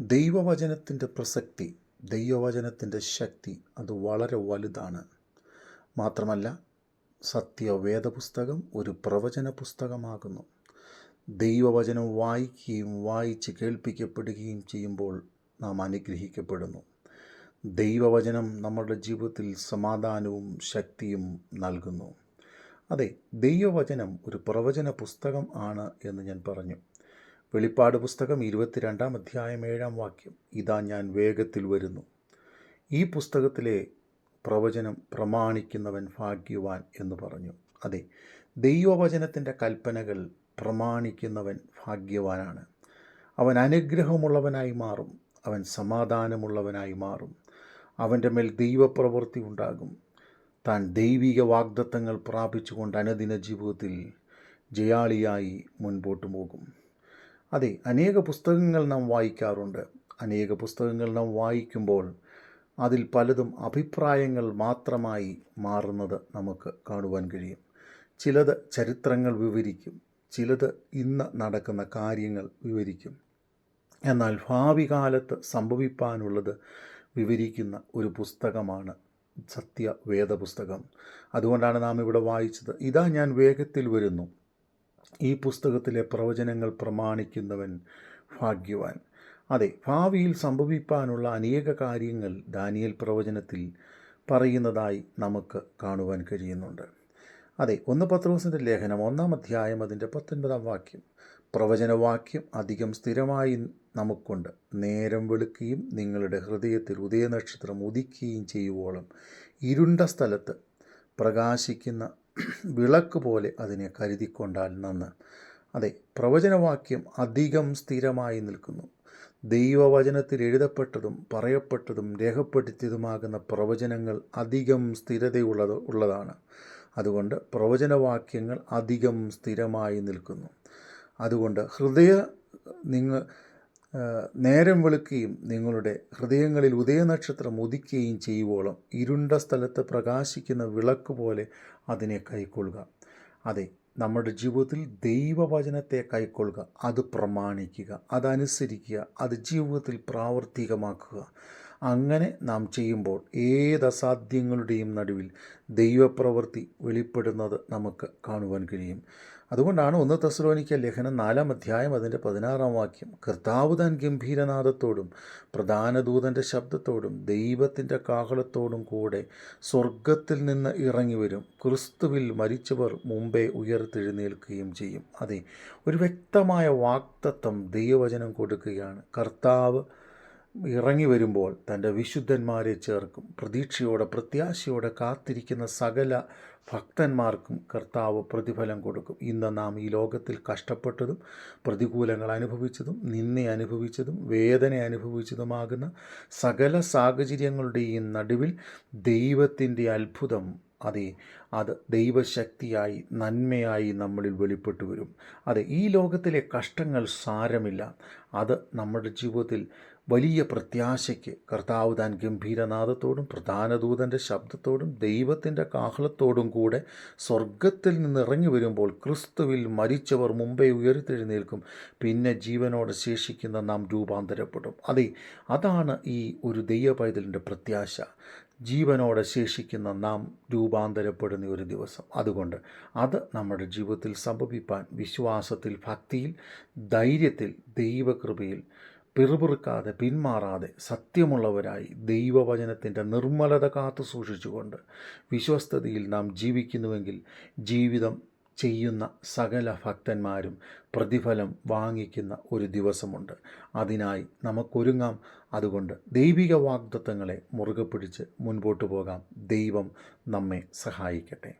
ദൈവവചനത്തിന്റെ പ്രസക്തി ദൈവവചനത്തിന്റെ ശക്തി അത് വളരെ വലുതാണ്. മാത്രമല്ല സത്യവേദപുസ്തകം ഒരു പ്രവചന പുസ്തകമാകുന്നു. ദൈവവചനം വായിക്കുകയും വായിച്ച് കേൾപ്പിക്കപ്പെടുകയും ചെയ്യുമ്പോൾ നാം അനുഗ്രഹിക്കപ്പെടുന്നു. ദൈവവചനം നമ്മുടെ ജീവിതത്തിൽ സമാധാനവും ശക്തിയും നൽകുന്നു. അതെ ദൈവവചനം ഒരു പ്രവചന പുസ്തകം ആണ് എന്ന് ഞാൻ പറഞ്ഞു. വെളിപ്പാട് പുസ്തകം ഇരുപത്തിരണ്ടാം അധ്യായം ഏഴാം വാക്യം. ഇതാ ഞാൻ വേഗത്തിൽ വരുന്നു. ഈ പുസ്തകത്തിലെ പ്രവചനം പ്രമാണിക്കുന്നവൻ ഭാഗ്യവാൻ എന്ന് പറഞ്ഞു. അതെ ദൈവവചനത്തിന്റെ കൽപ്പനകൾ പ്രമാണിക്കുന്നവൻ ഭാഗ്യവാനാണ്. അവൻ അനുഗ്രഹമുള്ളവനായി മാറും. അവൻ സമാധാനമുള്ളവനായി മാറും. അവന്റെ മേൽ ദൈവപ്രവൃത്തി ഉണ്ടാകും. താൻ ദൈവിക വാഗ്ദത്തങ്ങൾ പ്രാപിച്ചുകൊണ്ട് അനുദിന ജീവിതത്തിൽ ജയാളിയായി മുൻപോട്ട് പോകും. അതെ അനേക പുസ്തകങ്ങൾ നാം വായിക്കാറുണ്ട്. അനേക പുസ്തകങ്ങൾ നാം വായിക്കുമ്പോൾ അതിൽ പലതും അഭിപ്രായങ്ങൾ മാത്രമായി മാറുന്നത് നമുക്ക് കാണുവാൻ കഴിയും. ചിലത് ചരിത്രങ്ങൾ വിവരിക്കും ചിലത് ഇന്ന് നടക്കുന്ന കാര്യങ്ങൾ വിവരിക്കും. എന്നാൽ ഭാവി കാലത്ത് സംഭവിപ്പാനുള്ളത് വിവരിക്കുന്ന ഒരു പുസ്തകമാണ് സത്യവേദ പുസ്തകം അതുകൊണ്ടാണ് നാം ഇവിടെ വായിച്ചത് ഇതാ ഞാൻ വേഗത്തിൽ വരുന്നു. ഈ പുസ്തകത്തിലെ പ്രവചനങ്ങൾ പ്രമാണിക്കുന്നവൻ ഭാഗ്യവാൻ. അതെ ഭാവിയിൽ സംഭവിപ്പാനുള്ള അനേക കാര്യങ്ങൾ ദാനിയൽ പ്രവചനത്തിൽ പറയുന്നതായി നമുക്ക് കാണുവാൻ കഴിയുന്നുണ്ട്. അതെ ഒന്ന് പത്രോസിന്റെ ലേഖനം ഒന്നാം അധ്യായം അതിന്റെ പത്തൊൻപതാം വാക്യം. പ്രവചനവാക്യം അധികം സ്ഥിരമായി നമുക്കുണ്ട്. നേരം വെളുക്കുകയും നിങ്ങളുടെ ഹൃദയത്തിൽ ഉദയനക്ഷത്രം ഉദിക്കുകയും ചെയ്യുവോളം ഇരുണ്ട സ്ഥലത്ത് പ്രകാശിക്കുന്ന വിളക്ക് പോലെ അതിനെ കരുതിക്കൊണ്ടാൽ നന്ന്. അതെ പ്രവചനവാക്യം അധികം സ്ഥിരമായി നിൽക്കുന്നു. ദൈവവചനത്തിൽ എഴുതപ്പെട്ടതും പറയപ്പെട്ടതും രേഖപ്പെടുത്തിയതുമാകുന്ന പ്രവചനങ്ങൾ അധികം സ്ഥിരതയുള്ളത് ഉള്ളതാണ്. അതുകൊണ്ട് പ്രവചനവാക്യങ്ങൾ അധികം സ്ഥിരമായി നിൽക്കുന്നു. അതുകൊണ്ട് ഹൃദയ നിങ്ങൾ നേരം വെളുക്കുകയും നിങ്ങളുടെ ഹൃദയങ്ങളിൽ ഉദയനക്ഷത്രം ഉദിക്കുകയും ചെയ്യുവോളം ഇരുണ്ട സ്ഥലത്ത് പ്രകാശിക്കുന്ന വിളക്ക് പോലെ അതിനെ കൈക്കൊള്ളുക. അതെ നമ്മുടെ ജീവിതത്തിൽ ദൈവവചനത്തെ കൈക്കൊള്ളുക അത് പ്രമാണിക്കുക അതനുസരിക്കുക അത് ജീവിതത്തിൽ പ്രാവർത്തികമാക്കുക. അങ്ങനെ നാം ചെയ്യുമ്പോൾ ഏത് അസാധ്യങ്ങളുടെയും നടുവിൽ ദൈവപ്രവൃത്തി വെളിപ്പെടുന്നത് നമുക്ക് കാണുവാൻ കഴിയും. അതുകൊണ്ടാണ് ഒന്ന് തെസ്ലോനിക്ക ലേഖനം നാലാം അധ്യായം അതിന്റെ പതിനാറാം വാക്യം. കർത്താവ് താൻ ഗംഭീരനാഥത്തോടും പ്രധാന ദൂതന്റെ ശബ്ദത്തോടും ദൈവത്തിന്റെ കാഹളത്തോടും കൂടെ സ്വർഗത്തിൽ നിന്ന് ഇറങ്ങി വരും ക്രിസ്തുവിൽ മരിച്ചവർ മുമ്പേ ഉയർത്തെഴുന്നേൽക്കുകയും ചെയ്യും. അതെ ഒരു വ്യക്തമായ വാക്തത്വം ദൈവവചനം കൊടുക്കുകയാണ്. കർത്താവ് ഇറങ്ങി വരുമ്പോൾ തന്റെ വിശുദ്ധന്മാരെ ചേർക്കും. പ്രതീക്ഷയോടെ പ്രത്യാശയോടെ കാത്തിരിക്കുന്ന സകല ഭക്തന്മാർക്കും കർത്താവ് പ്രതിഫലം കൊടുക്കും. ഇന്ന് നാം ഈ ലോകത്തിൽ കഷ്ടപ്പെട്ടതും പ്രതികൂലങ്ങൾ അനുഭവിച്ചതും നിന്നെ അനുഭവിച്ചതും വേദന അനുഭവിച്ചതുമാകുന്ന സകല സാഹചര്യങ്ങളുടെയും നടുവിൽ ദൈവത്തിന്റെ അത്ഭുതം അതെ അത് ദൈവശക്തിയായി നന്മയായി നമ്മളിൽ വെളിപ്പെട്ടു വരും. അതെ ഈ ലോകത്തിലെ കഷ്ടങ്ങൾ സാരമില്ല. അത് നമ്മുടെ ജീവിതത്തിൽ വലിയ പ്രത്യാശയ്ക്ക് കർത്താവ് താൻ ഗംഭീരനാഥത്തോടും പ്രധാന ദൂതന്റെ ശബ്ദത്തോടും ദൈവത്തിന്റെ കാഹളത്തോടും കൂടെ സ്വർഗത്തിൽ നിന്ന് ഇറങ്ങി വരുമ്പോൾ ക്രിസ്തുവിൽ മരിച്ചവർ മുമ്പേ ഉയർത്തെഴുന്നേൽക്കും. പിന്നെ ജീവനോടെ ശേഷിക്കുന്ന നാം രൂപാന്തരപ്പെടും. അതെ അതാണ് ഈ ഒരു ദൈവ പൈതലിന്റെ പ്രത്യാശ. ജീവനോടെ ശേഷിക്കുന്ന നാം രൂപാന്തരപ്പെടുന്ന ഒരു ദിവസം. അതുകൊണ്ട് അത് നമ്മുടെ ജീവിതത്തിൽ സംഭവിപ്പാൻ വിശ്വാസത്തിൽ ഭക്തിയിൽ ധൈര്യത്തിൽ ദൈവകൃപയിൽ പിറുപിറുക്കാതെ പിന്മാറാതെ സത്യമുള്ളവരായി ദൈവവചനത്തിന്റെ നിർമ്മലത കാത്തു സൂക്ഷിച്ചുകൊണ്ട് വിശ്വസ്തതയിൽ നാം ജീവിക്കുന്നുവെങ്കിൽ ജീവിതം ചെയ്യുന്ന സകല ഭക്തന്മാരും പ്രതിഫലം വാങ്ങിക്കുന്ന ഒരു ദിവസമുണ്ട്. അതിനായി നമുക്കൊരുങ്ങാം. അതുകൊണ്ട് ദൈവിക വാഗ്ദത്തങ്ങളെ മുറുകെ പിടിച്ച് മുൻപോട്ട് പോകാം. ദൈവം നമ്മെ സഹായിക്കട്ടെ.